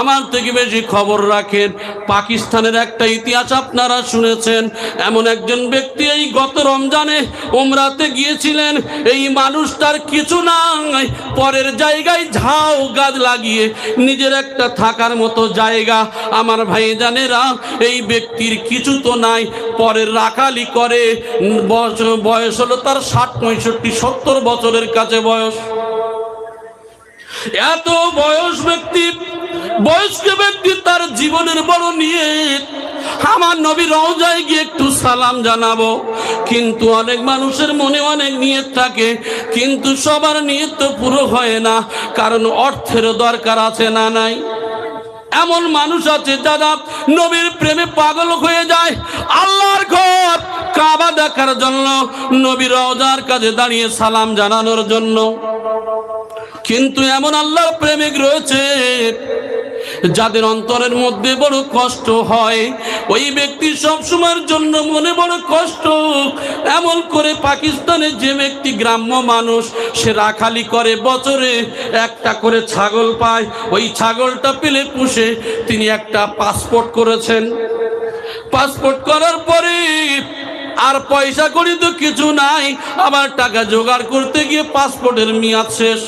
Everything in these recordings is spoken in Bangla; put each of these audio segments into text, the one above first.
আমার থেকে বেশি খবর রাখেন। পাকিস্তানের একটা ইতিহাস আপনারা শুনেছেন। এমন একজন ব্যক্তি এই গত রমজানে ওমরাতে গিয়েছিলেন। এই মানুষটার কিছু নাই। পরের জায়গায় ঝাউ গাছ লাগিয়ে নিজের একটা থাকার মতো জায়গা। আমার ভাই জানেরা এই ব্যক্তির কিছু তো নাই। পরের রাখালি করে বয়স হলো তার ষাট, পঁয়ষট্টি, সত্তর বছরের কাছে বয়স। এত বয়স ব্যক্তি বয়স্ক ব্যক্তি তার জীবনের বড় নিয়ে আমার নবী রওজায় গিয়ে একটু সালাম জানাব। কিন্তু অনেক মানুষের মনে অনেক নিয়ত থাকে, কিন্তু সবার নিয়ত তো পুরো হয় না, কারণ অর্থেরও দরকার আছে না নাই। এমন মানুষ আছে যারা নবীর প্রেমে পাগল হয়ে যায়, আল্লাহর ঘর কাবা দেখার জন্য নবীর রওজার কাছে দাঁড়িয়ে সালাম জানানোর জন্য। কিন্তু এমন আল্লাহর প্রেমিক রয়েছে যাদের অন্তরের মধ্যে বড় কষ্ট হয়, ওই ব্যক্তি সব সময়ের জন্য মনে বড় কষ্ট। এমন করে পাকিস্তানের যে ব্যক্তি গ্রাম্য মানুষ, সে রাখালি করে, বছরে একটা করে ছাগল পায়। ওই ছাগলটা পেলে পুষে তিনি একটা পাসপোর্ট করেছেন। পাসপোর্ট করার পরে আর পয়সা করি তো কিছু নাই, আবার টাকা জোগাড় করতে গিয়ে পাসপোর্টের মেয়াদ শেষ।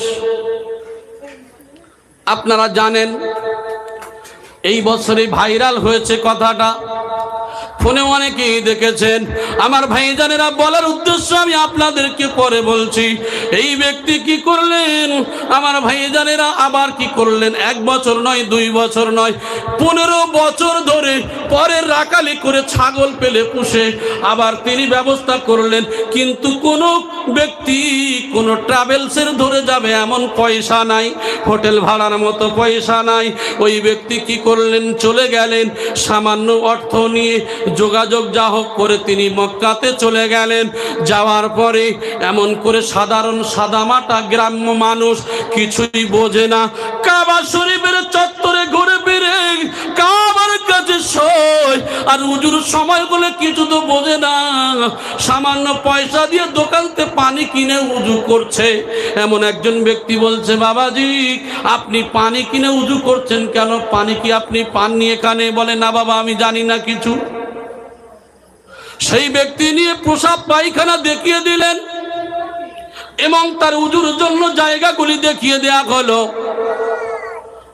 আপনারা জানেন এই বছরে ভাইরাল হয়েছে কথাটা। ফোনে অনেকেই দেখেছেন। আমার ভাইজানেরা বলার উদ্দেশ্য আমি আপনাদেরকে পরে বলছি, এই ব্যক্তি কি করলেন? আমার ভাইজানেরা আবার কি করলেন? এক বছর নয়, দুই বছর নয়, পনেরো বছর ধরে পরের রাকালি করে ছাগল পেলে পুষে আবার তিনি ব্যবস্থা করলেন, কিন্তু কোনো ব্যক্তি কোনো ট্রাভেলসের ধরে যাবে এমন পয়সা নাই, হোটেল ভাড়ার মতো পয়সা নাই। ওই ব্যক্তি কি করলেন? চলে গেলেন সামান্য অর্থ নিয়ে যোগাযোগ যা হোক করে তিনি মক্কাতে চলে গেলেন। যাওয়ার পরে এমন করে সাধারণ সাদামাটা গ্রাম্য মানুষ কিছুই বোঝে না। কাবা শরীফের চত্বরে ঘুরে ফিরে কাবার কাছে সই আর উজুর সময় বলে কিছু তো বোঝে না। সামান্য পয়সা দিয়ে দোকানতে পানি কিনে উজু করছে। এমন একজন ব্যক্তি বলছে, বাবাজি, আপনি পানি কিনে উজু করছেন কেন? পানি কি আপনি পান নিয়ে কানে বলে, না বাবা, আমি জানি না কিছু। সেই ব্যক্তি নিয়ে প্রসাব পায়খানা দেখিয়ে দিলেন এবং তার উজুর জন্য জায়গাগুলি দেখিয়ে দেয়া হলো।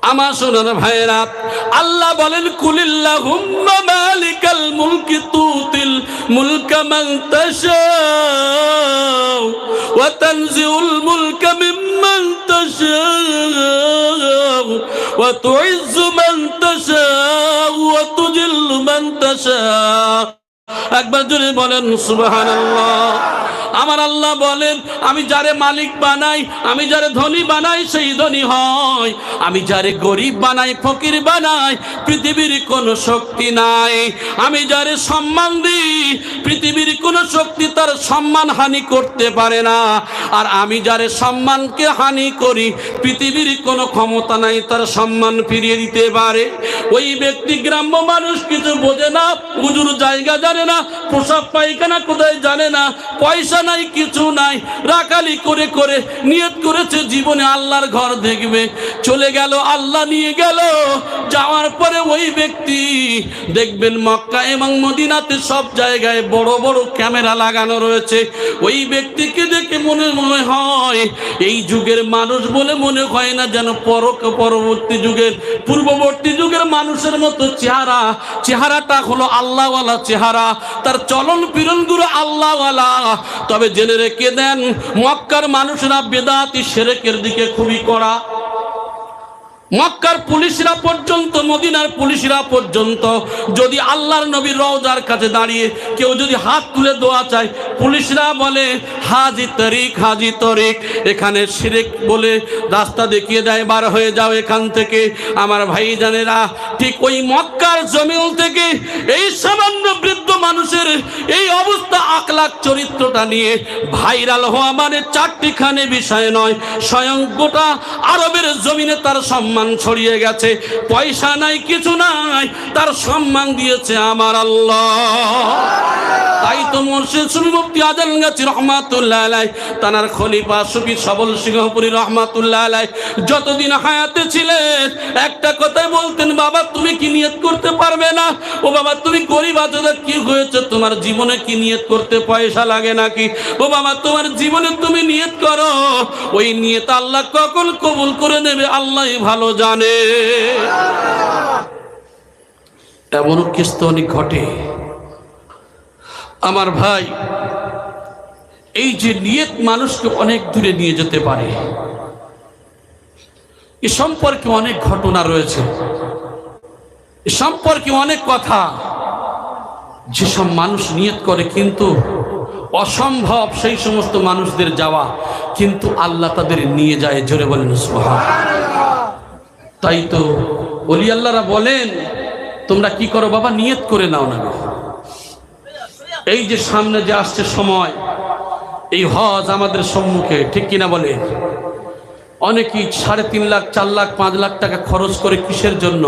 আমার সোনার ভাইরা আল্লাহ বলেন, কুলিল্লাহুম্মা মালিকাল মুলকি একবার জোরে বলেন, সুবহানাল্লাহ। আমার আল্লাহ বলেন, আমি যারে মালিক বানাই, আমি যারে ধনী বানাই, সেই ধনী হয়। আমি যারে গরিব বানাই, ফকির বানাই, পৃথিবীর কোনো শক্তি নাই। আমি যারে সম্মান দিই, পৃথিবীর কোনো শক্তি তার সম্মান হানি করতে পারে না। আর আমি যারে সম্মানকে হানি করি, পৃথিবীর কোনো ক্ষমতা নাই, তার সম্মান ফিরিয়ে দিতে পারে। ওই ব্যক্তি গ্রাম্য মানুষ কিছু বোঝে না, হুজুর জায়গা জানে না প্রসাব পায়খানা কোথায় জানে না? পয়সা নাই, কিছু নাই। রাকালি করে করে নিয়ত করেছে জীবনে আল্লাহর ঘর দেখবে। চলে গেল, আল্লাহ নিয়ে গেল। যাওয়ার পরে ওই ব্যক্তি দেখবেন মক্কা এবং মদিনাতে সব জায়গায় বড় বড় ক্যামেরা লাগানো রয়েছে। ওই ব্যক্তিকে দেখে মনে মনে হয়, এই যুগের মানুষ বলে মনে হয় না যেন পর পরবর্তী যুগের, পূর্ববর্তী যুগের মানুষের মতো চেহারা। চেহারাটা হলো আল্লাহওয়ালা চেহারা। তার চলন ফিরনগুলো আল্লাহওয়ালা। তবে জেনে রেখে দেন, মক্কার মানুষরা বেদাতি সেরেকের দিকে খুবই কড়া। মক্কার পুলিশরা পর্যন্ত, মদিনার পুলিশরা পর্যন্ত, যদি আল্লাহর নবীর রওজার কাছে দাঁড়িয়ে কেউ যদি হাত তুলে দোয়া চায়, পুলিশরা বলে, হাজি তরিক হাজি তরিক। এখানে সিরেক বলে রাস্তা দেখিয়ে দেয়, বার হয়ে যাও এখান থেকে। আমার ভাইজানেরা, ঠিক ওই মক্কার জমিন থেকে এই সামান্য বৃদ্ধ মানুষের এই অবস্থা আকলাক চরিত্রটা নিয়ে ভাইরাল হওয়া মানে চারটিখানে বিষয় নয়। স্বয়ং গোটা আরবের জমিনে তার সম্মান ছড়িয়ে গেছে। পয়সা নাই, কিছু নাই, তার সম্মান দিয়েছে আমার আল্লাহ। তাই তো মোর্শেদ সুলভ মুফতি রহমাতুল্লাহ আলাই তানার খলিফা সুফি সবল সিংহপুরী রহমাতুল্লাহ যতদিন হায়াতে ছিলেন, একটা কথাই বলতেন, বাবা, তুমি কি নিয়ত করতে পারবে না? ও বাবা, তুমি গরিব আছো কি হয়েছে? তোমার জীবনে কি নিয়ত করতে পয়সা লাগে নাকি? ও বাবা, তোমার জীবনে তুমি নিয়ত করো। ওই নিয়ত আল্লাহ কখন কবুল করে নেবে? আল্লাহ ভালো জানে এমনও কিস্ত ঘটে। আমার ভাই, এই যে নিয়ত মানুষকে অনেক দূরে নিয়ে যেতে পারে, এ সম্পর্কে অনেক ঘটনা রয়েছে। এ সম্পর্কে অনেক কথা। যেসব মানুষ নিয়ত করে কিন্তু অসম্ভব সেই সমস্ত মানুষদের যাওয়া কিন্তু আল্লাহ তাদের নিয়ে যায় জোরে বলেন সুবহান তাই তো অলি আল্লাহরা বলেন, তোমরা কি করো বাবা? নিয়ত করে নাও না। এই যে সামনে যে আসছে সময়, এই হজ আমাদের সম্মুখে, ঠিক কিনা বলে? অনেকেই সাড়ে তিন লাখ, চার লাখ, পাঁচ লাখ টাকা খরচ করে কিসের জন্য?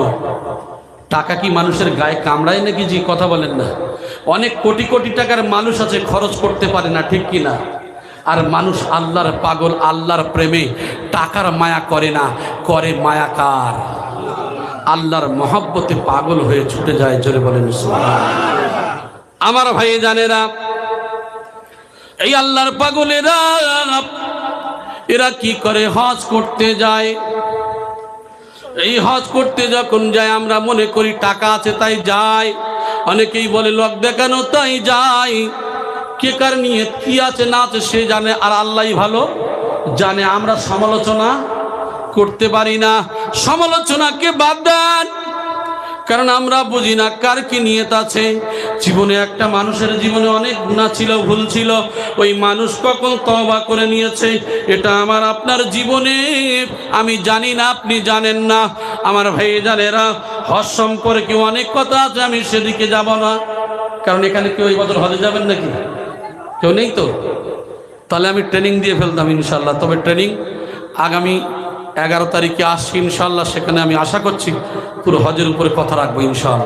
টাকা কি মানুষের গায়ে কামড়ায় নাকি? যে কথা বলেন না। অনেক কোটি কোটি টাকার মানুষ আছে, খরচ করতে পারে না, ঠিক কিনা? আর মানুষ আল্লাহর পাগল, আল্লাহর প্রেমে টাকার মায়া করে না। করে মায়াকার আল্লাহর মহাব্বতে পাগল হয়ে ছুটে যায়, জোরে বলেন আমার ভাই জানেরা, এই আল্লাহর পাগলেরা, এরা কি করে হজ করতে যায়? এই হজ করতে যখন যায়, আমরা মনে করি টাকা আছে, তাই যাই অনেকেই বলে, লোক দেখানো, তাই যাই কে কার নিয়ে কি আছে, না আছে সে জানে, আর আল্লাহ ভালো জানে। আমরা সমালোচনা করতে পারি না। সমালোচনাকে বাদ দেন। কারণ আমরা বুঝি না কার কি নিয়ত আছে। জীবনে একটা মানুষের জীবনে অনেক গুণা ছিল, ভুল ছিল। ওই মানুষ কখন তবা করে নিয়েছে, এটা আমার আপনার জীবনে। আমি জানি না, আপনি জানেন না। আমার ভাই জানেরা হজ সম্পর্কে অনেক কথা আছে, আমি সেদিকে যাব না। কারণ এখানে কেউ এই বছর হজে যাবেন নাকি? কেউ নেই তো? তাহলে আমি ট্রেনিং দিয়ে ফেলতাম ইনশাল্লাহ তবে ট্রেনিং আগামী এগারো তারিখে আসছি ইনশাল্লাহ সেখানে আমি আশা করছি পুরো হজের উপরে কথা রাখব ইনশাল্লাহ